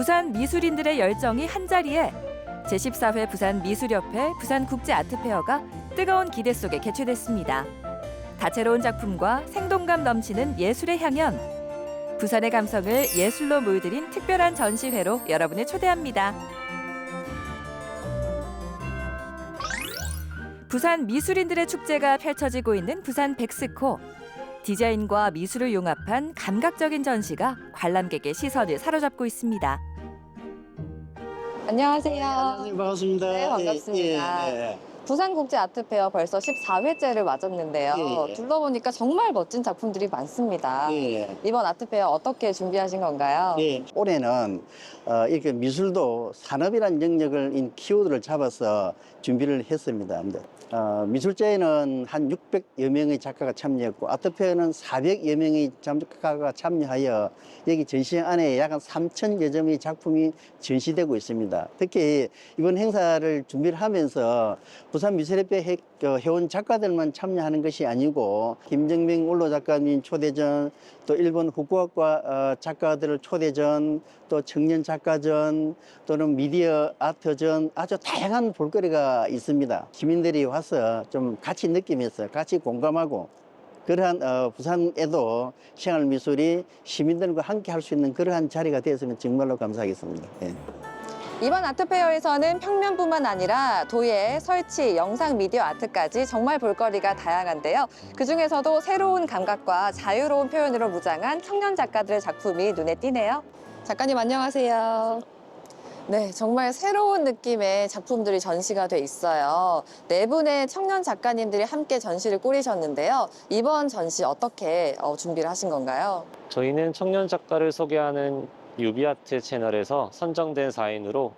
부산 미술인들의 열정이 한자리에 제14회 부산 미술협회 부산국제아트페어가 뜨거운 기대 속에 개최됐습니다. 다채로운 작품과 생동감 넘치는 예술의 향연. 부산의 감성을 예술로 물들인 특별한 전시회로 여러분을 초대합니다. 부산 미술인들의 축제가 펼쳐지고 있는 부산 백스코. 디자인과 미술을 융합한 감각적인 전시가 관람객의 시선을 사로잡고 있습니다. 안녕하세요. 네, 반갑습니다. 네, 반갑습니다. 예, 예, 부산국제아트페어 벌써 14회째를 맞았는데요. 예, 예. 둘러보니까 정말 멋진 작품들이 많습니다. 예. 예. 이번 아트페어 어떻게 준비하신 건가요? 예, 올해는 어, 이렇게 미술도 산업이라는 영역을 인 키워드를 잡아서 준비를 했습니다. 어, 미술제에는 한 600여 명의 작가가 참여했고 아트페어는 400여 명의 작가가 참여하여 여기 전시회 안에 약 한 3천여 점의 작품이 전시되고 있습니다. 특히 이번 행사를 준비를 하면서 부산 미술협회 해, 어, 회원 작가들만 참여하는 것이 아니고 김정명 원로 작가님 초대전 또 일본 후쿠오카 어, 작가들을 초대전 또 청년 작가전 또는 미디어 아트전 아주 다양한 볼거리가 있습니다. 시민들이 와서 좀 같이 느끼면서 같이 공감하고 그러한 어, 부산에도 생활 미술이 시민들과 함께 할 수 있는 그러한 자리가 되었으면 정말로 감사하겠습니다. 예. 이번 아트페어에서는 평면뿐만 아니라 도예, 설치, 영상 미디어 아트까지 정말 볼거리가 다양한데요. 그 중에서도 새로운 감각과 자유로운 표현으로 무장한 청년 작가들의 작품이 눈에 띄네요. 작가님 안녕하세요. 네, 정말 새로운 느낌의 작품들이 전시가 돼 있어요. 네 분의 청년 작가님들이 함께 전시를 꾸리셨는데요. 이번 전시 어떻게 어, 준비를 하신 건가요? 저희는 청년 작가를 소개하는 유비아트 채널에서 선정된 4인으로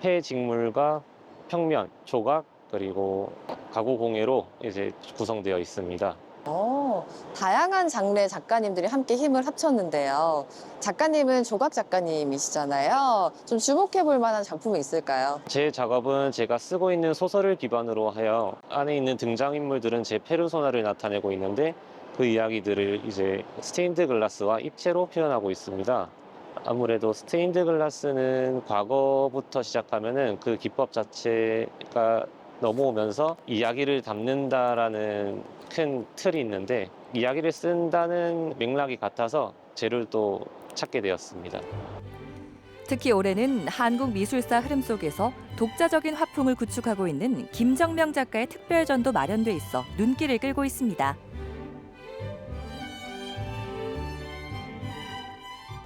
폐 직물과 평면, 조각, 그리고 가구 공예로 이제 구성되어 있습니다. 어, 다양한 장르의 작가님들이 함께 힘을 합쳤는데요. 작가님은 조각 작가님이시잖아요. 좀 주목해 볼 만한 작품이 있을까요? 제 작업은 제가 쓰고 있는 소설을 기반으로 하여 안에 있는 등장인물들은 제 페르소나를 나타내고 있는데 그 이야기들을 이제 스테인드 글라스와 입체로 표현하고 있습니다. 아무래도 스테인드 글라스는 과거부터 시작하면은 그 기법 자체가 넘어오면서 이야기를 담는다라는 큰 틀이 있는데 이야기를 쓴다는 맥락이 같아서 재를 또 찾게 되었습니다. 특히 올해는 한국 미술사 흐름 속에서 독자적인 화풍을 구축하고 있는 김정명 작가의 특별전도 마련돼 있어 눈길을 끌고 있습니다.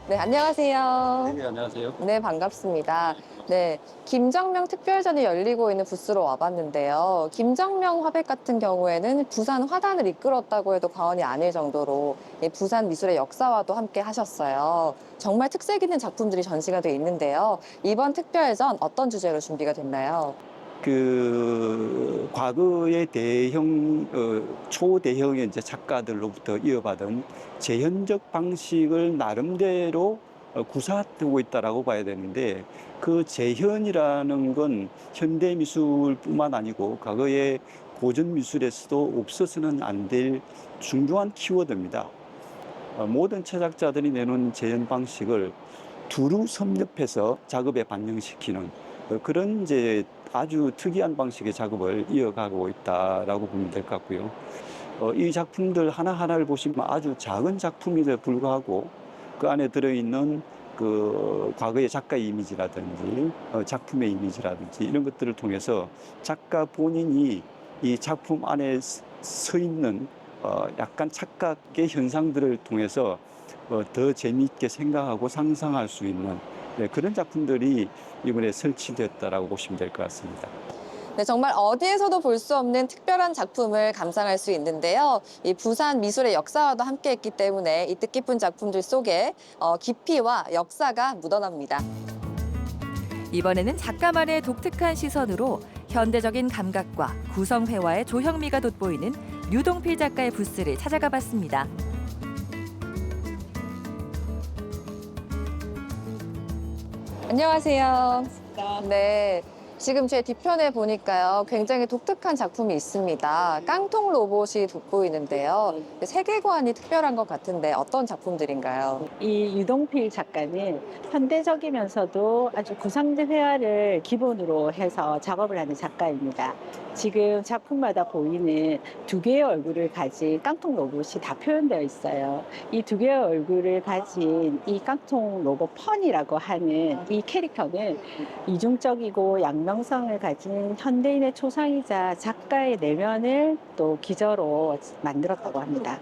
네, 안녕하세요. 네, 안녕하세요. 네, 반갑습니다. 네, 김정명 특별전이 열리고 있는 부스로 와봤는데요. 김정명 화백 같은 경우에는 부산 화단을 이끌었다고 해도 과언이 아닐 정도로 이 부산 미술의 역사와도 함께 하셨어요. 정말 특색 있는 작품들이 전시가 돼 있는데요. 이번 특별전 어떤 주제로 준비가 됐나요? 그 과거의 대형 어, 초대형의 이제 작가들로부터 이어받은 재현적 방식을 나름대로 어, 구사하고 있다라고 봐야 되는데 그 재현이라는 건 현대 미술뿐만 아니고 과거의 고전 미술에서도 없어서는 안 될 중요한 키워드입니다. 어, 모든 제작자들이 내놓은 재현 방식을 두루 섭렵해서 작업에 반영시키는 어, 그런 이제 아주 특이한 방식의 작업을 이어가고 있다라고 보면 될 것 같고요. 어, 이 작품들 하나하나를 보시면 아주 작은 작품임에도 불구하고 그 안에 들어있는 그 과거의 작가의 이미지라든지 어, 작품의 이미지라든지 이런 것들을 통해서 작가 본인이 이 작품 안에 서- 서 있는 어, 약간 착각의 현상들을 통해서 어, 더 재미있게 생각하고 상상할 수 있는 네, 그런 작품들이 이번에 설치됐다라고 보시면 될 것 같습니다. 네, 정말 어디에서도 볼 수 없는 특별한 작품을 감상할 수 있는데요. 이 부산 미술의 역사와도 함께 했기 때문에 이 뜻깊은 작품들 속에 어, 깊이와 역사가 묻어납니다. 이번에는 작가만의 독특한 시선으로 현대적인 감각과 구성회화의 조형미가 돋보이는 류동필 작가의 부스를 찾아가 봤습니다. 안녕하세요. 네. 지금 제 뒤편에 보니까요, 굉장히 독특한 작품이 있습니다. 깡통 로봇이 돋보이는데요. 세계관이 특별한 것 같은데 어떤 작품들인가요? 이 유동필 작가는 현대적이면서도 아주 구상대 회화를 기본으로 해서 작업을 하는 작가입니다. 지금 작품마다 보이는 두 개의 얼굴을 가진 깡통 로봇이 다 표현되어 있어요. 이 두 개의 얼굴을 가진 이 깡통 로봇 펀이라고 하는 이 캐릭터는 이중적이고 양 명성을 가진 현대인의 초상이자 작가의 내면을 또 기저로 만들었다고 합니다.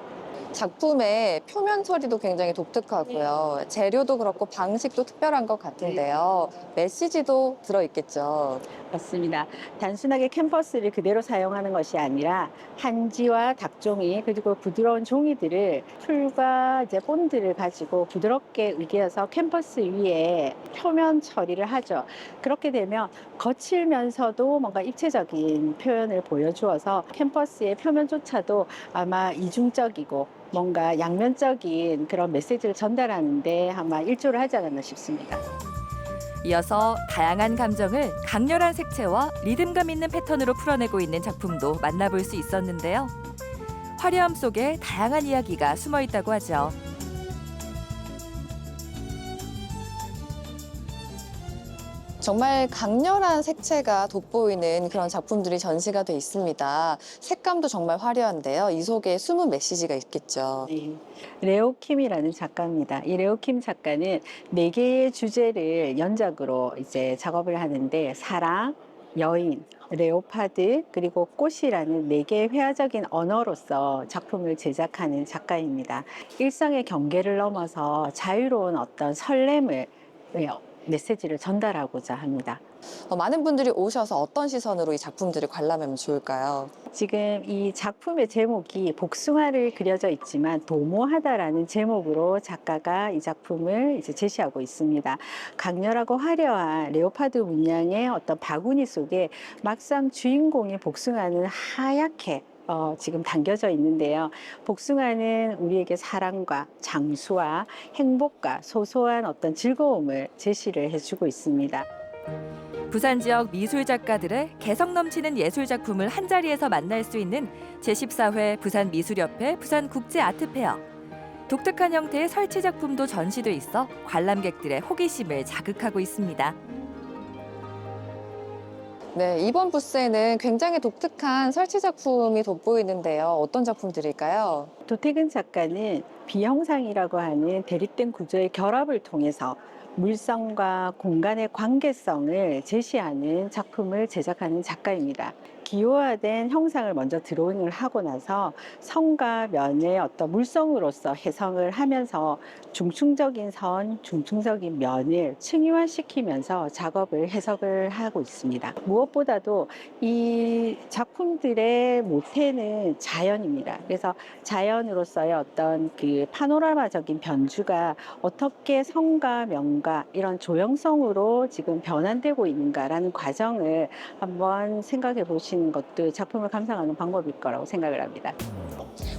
작품의 표면 처리도 굉장히 독특하고요. 재료도 그렇고 방식도 특별한 것 같은데요. 메시지도 들어있겠죠. 맞습니다. 단순하게 캔버스를 그대로 사용하는 것이 아니라 한지와 닭종이 그리고 부드러운 종이들을 풀과 이제 본드를 가지고 부드럽게 으개어서 캔버스 위에 표면 처리를 하죠. 그렇게 되면 거칠면서도 뭔가 입체적인 표현을 보여주어서 캔버스의 표면조차도 아마 이중적이고 뭔가 양면적인 그런 메시지를 전달하는데 아마 일조를 하지 않았나 싶습니다. 이어서 다양한 감정을 강렬한 색채와 리듬감 있는 패턴으로 풀어내고 있는 작품도 만나볼 수 있었는데요. 화려함 속에 다양한 이야기가 숨어 있다고 하죠. 정말 강렬한 색채가 돋보이는 그런 작품들이 전시가 돼 있습니다. 색감도 정말 화려한데요. 이 속에 숨은 메시지가 있겠죠. 네. 레오킴이라는 작가입니다. 이 레오킴 작가는 네 개의 주제를 연작으로 이제 작업을 하는데 사랑, 여인, 레오파드 그리고 꽃이라는 네 개의 회화적인 언어로서 작품을 제작하는 작가입니다. 일상의 경계를 넘어서 자유로운 어떤 설렘을 네, 메시지를 전달하고자 합니다. 어, 많은 분들이 오셔서 어떤 시선으로 이 작품들을 관람하면 좋을까요? 지금 이 작품의 제목이 복숭아를 그려져 있지만 도모하다라는 제목으로 작가가 이 작품을 이제 제시하고 있습니다. 강렬하고 화려한 레오파드 문양의 어떤 바구니 속에 막상 주인공의 복숭아는 하얗게 어, 지금 담겨져 있는데요. 복숭아는 우리에게 사랑과 장수와 행복과 소소한 어떤 즐거움을 제시를 해주고 있습니다. 부산 지역 미술 작가들의 개성 넘치는 예술 작품을 한 자리에서 만날 수 있는 제14회 부산 미술협회 부산 국제 아트페어. 독특한 형태의 설치 작품도 전시돼 있어 관람객들의 호기심을 자극하고 있습니다. 네, 이번 부스에는 굉장히 독특한 설치 작품이 돋보이는데요. 어떤 작품들일까요? 도태근 작가는 비형상이라고 하는 대립된 구조의 결합을 통해서 물성과 공간의 관계성을 제시하는 작품을 제작하는 작가입니다. 기호화된 형상을 먼저 드로잉을 하고 나서 성과 면의 어떤 물성으로서 해석을 하면서 중층적인 선, 중층적인 면을 층위화시키면서 작업을 해석을 하고 있습니다. 무엇보다도 이 작품들의 모태는 자연입니다. 그래서 자연으로서의 어떤 그 파노라마적인 변주가 어떻게 성과 명과 이런 조형성으로 지금 변환되고 있는가라는 과정을 한번 생각해 보시는 것도 작품을 감상하는 방법일 거라고 생각을 합니다.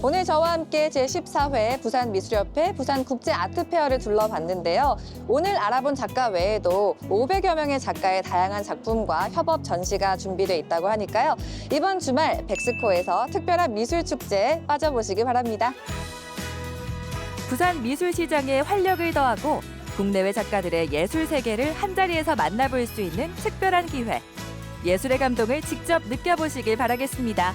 오늘 저와 함께 제14회 부산미술협회 부산국제아트페어를 둘러봤는데요. 오늘 알아본 작가 외에도 500여 명의 작가의 다양한 작품과 협업 전시가 준비돼 있다고 하니까요. 이번 주말 백스코에서 특별한 미술축제에 빠져보시기 바랍니다. 부산 미술시장에 활력을 더하고 국내외 작가들의 예술 세계를 한 자리에서 만나볼 수 있는 특별한 기회. 예술의 감동을 직접 느껴보시길 바라겠습니다.